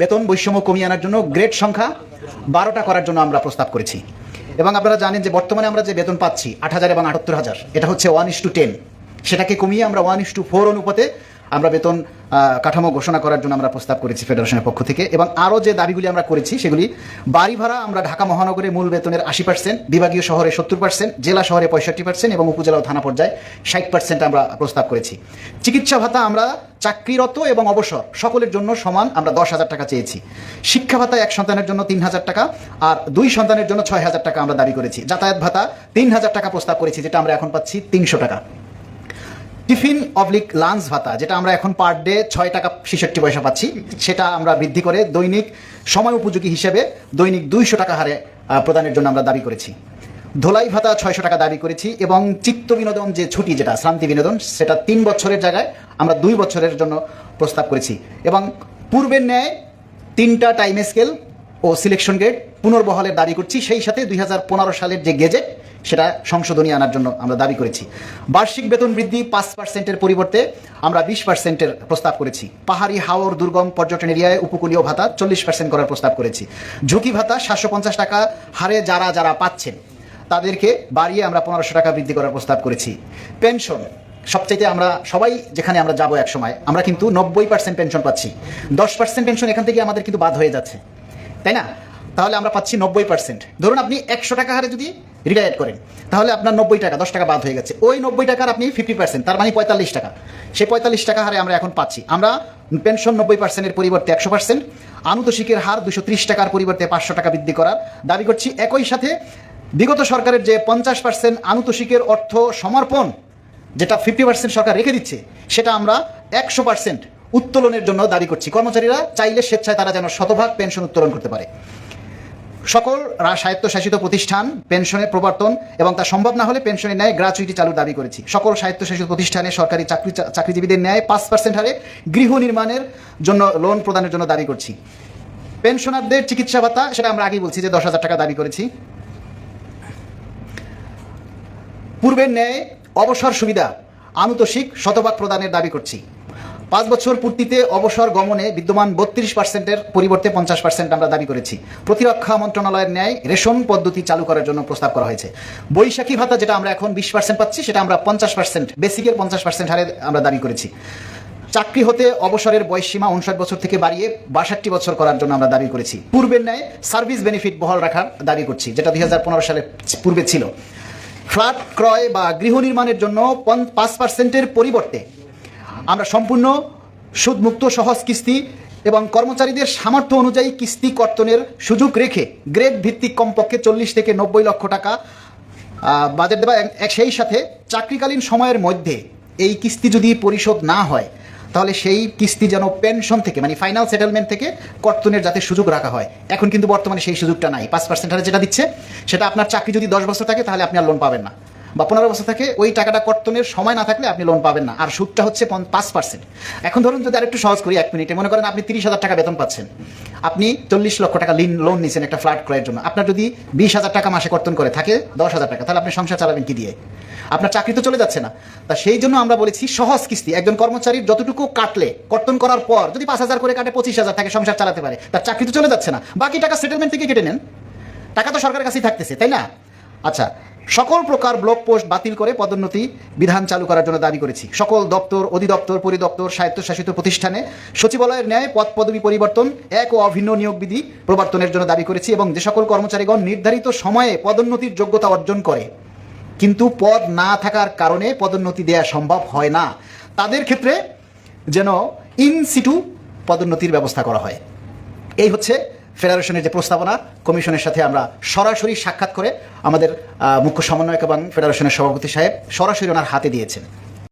বেতন বৈষম্য কমিয়ে আনার জন্য গ্রেড সংখ্যা বারোটা করার জন্য আমরা প্রস্তাব করেছি। এবং আপনারা জানেন যে বর্তমানে আমরা যে বেতন পাচ্ছি আট হাজার এবং আটাত্তর হাজার, এটা হচ্ছে ওয়ান ইস টু টেন সেটাকে কমিয়ে আমরা ওয়ান ইস টু ফোর অনুপাতে আমরা বেতন কাঠামো ঘোষণা করার জন্য আমরা প্রস্তাব করেছি ফেডারেশনের পক্ষ থেকে এবং আরও যে দাবিগুলি আমরা করেছি সেগুলি বাড়ি ভাড়া আমরা ঢাকা মহানগরে মূল বেতনের আশি পার্সেন্ট বিভাগীয় শহরে সত্তর পার্সেন্ট জেলা শহরে পঁয়ষট্টি পার্সেন্ট এবং উপজেলা ও থানা পর্যায়ে ষাট পার্সেন্ট আমরা প্রস্তাব করেছি। চিকিৎসা ভাতা আমরা চাকরিরত এবং অবসর সকলের জন্য সমান আমরা দশ হাজার টাকা চেয়েছি। শিক্ষা ভাতা এক সন্তানের জন্য তিন হাজার টাকা আর দুই সন্তানের জন্য ছয় হাজার টাকা আমরা দাবি করেছি। যাতায়াত ভাতা তিন হাজার টাকা প্রস্তাব করেছি, যেটা আমরা এখন পাচ্ছি তিনশো টাকা। টিফিন অবলিক লাঞ্চ ভাতা, যেটা আমরা এখন পার ডে ছয় টাকা ছেষট্টি পয়সা পাচ্ছি, সেটা আমরা বৃদ্ধি করে দৈনিক সময় উপযোগী হিসেবে দৈনিক দুইশো টাকা হারে প্রদানের জন্য আমরা দাবি করেছি। ধোলাই ভাতা ছয়শো টাকা দাবি করেছি এবং চিত্ত বিনোদন যে ছুটি যেটা, শান্তি বিনোদন, সেটা তিন বছরের জায়গায় আমরা দুই বছরের জন্য প্রস্তাব করেছি। এবং পূর্বের ন্যায় তিনটা টাইম স্কেল ও সিলেকশন গ্রেড পুনর্বহালের দাবি করছি। সেই সাথে দুই হাজার পনেরো সালের যে গেজেট, সেটা সংশোধনী আনার জন্য আমরা দাবি করেছি। বার্ষিক বেতন বৃদ্ধি পাঁচ পার্সেন্টের পরিবর্তে আমরা বিশ পার্সেন্টের প্রস্তাব করেছি। পাহাড়ি হাওর দুর্গম পর্যটন এরিয়ায় উপকূলীয় ভাতা চল্লিশ পার্সেন্ট করার প্রস্তাব করেছি। ঝুঁকি ভাতা সাতশো পঞ্চাশ টাকা হারে যারা যারা পাচ্ছেন, তাদেরকে বাড়িয়ে আমরা পনেরোশো টাকা বৃদ্ধি করার প্রস্তাব করেছি। পেনশন, সবচাইতে আমরা সবাই যেখানে আমরা যাব এক সময় আমরা কিন্তু নব্বই পার্সেন্ট পেনশন পাচ্ছি। দশ পার্সেন্ট পেনশন এখান থেকে আমাদের কিন্তু বাদ হয়ে যাচ্ছে। তাই না? তাহলে আমরা পাচ্ছি নব্বই পার্সেন্ট ধরুন আপনি একশো টাকা হারে যদি রিটায়ার করেন, তাহলে আপনার নব্বই টাকা, দশ টাকা বাদ হয়ে গেছে। ওই নব্বই টাকার আপনি ফিফটি পার্সেন্ট তার মানে পঁয়তাল্লিশ টাকা। সেই পঁয়তাল্লিশ টাকা হারে আমরা এখন পাচ্ছি। আমরা পেনশন নব্বই পার্সেন্টের পরিবর্তে একশো পার্সেন্ট আনুতোষিকের হার দুশো ত্রিশ টাকার পরিবর্তে পাঁচশো টাকা বৃদ্ধি করার। দাবি করছি একই সাথে বিগত সরকারের যে পঞ্চাশ পার্সেন্ট আনুতোষিকের অর্থ সমর্পণ, যেটা ফিফটি পার্সেন্ট সরকার রেখে দিচ্ছে, সেটা আমরা একশো পার্সেন্ট উত্তোলনের জন্য দাবি করছি। কর্মচারীরা চাইলে স্বেচ্ছায় তারা যেন শতভাগ পেনশন উত্তোলন করতে পারে। সকল স্বায়ত্তশাসিত প্রতিষ্ঠান পেনশনের প্রবর্তন এবং তা সম্ভব না হলে পেনশনের ন্যায় গ্রাচুইটি চালুর দাবি করেছি। সকল স্বায়ত্তশাসিত প্রতিষ্ঠানে সরকারি চাকরি চাকরিজীবীদের ন্যায় পাঁচ পার্সেন্ট হারে গৃহ নির্মাণের জন্য লোন প্রদানের জন্য দাবি করছি। পেনশনারদের চিকিৎসা ভাতা, সেটা আমরা আগেই বলছি যে দশ হাজার টাকা দাবি করেছি। পূর্বের ন্যায় অবসর সুবিধা, আনুতোষিক শতভাগ প্রদানের দাবি করছি। পাঁচ বছর পূর্তিতে অবসর গমনে বিদ্যমান বত্রিশ পার্সেন্টের পরিবর্তে পঞ্চাশ পার্সেন্ট আমরা দাবি করেছি। প্রতিরক্ষা মন্ত্রণালয়ের ন্যায় রেশন পদ্ধতি চালু করার জন্য প্রস্তাব করা হয়েছে। বৈশাখী ভাতা যেটা আমরা এখন বিশ পার্সেন্ট পাচ্ছি, সেটা আমরা পঞ্চাশ পার্সেন্ট, বেসিকের পঞ্চাশ পার্সেন্ট হারে আমরা দাবি করেছি। চাকরি হতে অবসরের বয়সসীমা উনষাট বছর থেকে বাড়িয়ে বাষট্টি বছর করার জন্য আমরা দাবি করেছি। পূর্বের ন্যায় সার্ভিস বেনিফিট বহাল রাখার দাবি করছি, যেটা দুই হাজার সালে পূর্বে ছিল। ফ্ল্যাট ক্রয় বা গৃহ নির্মাণের জন্য পাঁচ পার্সেন্টের পরিবর্তে আমরা সম্পূর্ণ সুদমুক্ত, সহজ কিস্তি এবং কর্মচারীদের সামর্থ্য অনুযায়ী কিস্তি কর্তনের সুযোগ রেখে গ্রেড ভিত্তিক কমপক্ষে চল্লিশ থেকে নব্বই লক্ষ টাকা বাজেট দেওয়া সেই সাথে চাকরিকালীন সময়ের মধ্যে এই কিস্তি যদি পরিশোধ না হয়, তাহলে সেই কিস্তি যেন পেনশন থেকে মানে ফাইনাল সেটেলমেন্ট থেকে কর্তনের যাতে সুযোগ রাখা হয়। এখন কিন্তু বর্তমানে সেই সুযোগটা নাই। পাঁচ পার্সেন্ট হারে যেটা দিচ্ছে, সেটা আপনার চাকরি যদি দশ বছর থাকে, তাহলে আপনি আর লোন পাবেন না। বা পনেরো বছর থাকে ওই টাকাটা কর্তনের সময় না থাকলে আপনি লোন পাবেন না। আর সুদটা হচ্ছে পাঁচ পার্সেন্ট এখন ধরুন যদি আরেকটু সহজ করি এক মিনিটে, মনে করেন আপনি তিরিশ হাজার টাকা বেতন পাচ্ছেন। আপনি চল্লিশ লক্ষ টাকা লিন লোন নিচ্ছেন একটা ফ্ল্যাট ক্রয়ের জন্য। আপনার যদি বিশ হাজার টাকা মাসে কর্তন করে, থাকে দশ হাজার টাকা, তাহলে আপনি সংসার চালাবেন কি দিয়ে? আপনার চাকরি তো চলে যাচ্ছে না। তা সেই জন্য আমরা বলেছি সহজ কিস্তি। একজন কর্মচারীর যতটুকু কাটলে, কর্তন করার পর যদি পাঁচ হাজার করে কাটে, পঁচিশ হাজার থাকে, সংসার চালাতে পারে। তার চাকরি তো চলে যাচ্ছে না। বাকি টাকা সেটেলমেন্ট থেকে কেটে নেন। টাকা তো সরকারের কাছেই থাকতেছে, তাই না? আচ্ছা সকল প্রকার ব্লক পোস্ট বাতিল করে পদোন্নতি বিধান চালু করার জন্য দাবি করেছি। সকল দপ্তর, অধিদপ্তর, পরিদপ্তর, স্বায়ত্তশাসিত প্রতিষ্ঠানে সচিবালয়ের ন্যায় পদ পদবি পরিবর্তন, এক ও অভিন্ন নিয়োগ বিধি প্রবর্তনের জন্য দাবি করেছি এবং যে সকল কর্মচারীগণ নির্ধারিত সময়ে পদোন্নতির যোগ্যতা অর্জন করে, কিন্তু পদ না থাকার কারণে পদোন্নতি দেওয়া সম্ভব হয় না। তাদের ক্ষেত্রে যেন ইন সিটু পদোন্নতির ব্যবস্থা করা হয়। এই হচ্ছে ফেডারেশনের যে প্রস্তাবনা, কমিশনের সাথে আমরা সরাসরি সাক্ষাৎ করে আমাদের মুখ্য সমন্বয়ক এবং ফেডারেশনের সভাপতি সাহেব সরাসরি ওনার হাতে দিয়েছেন।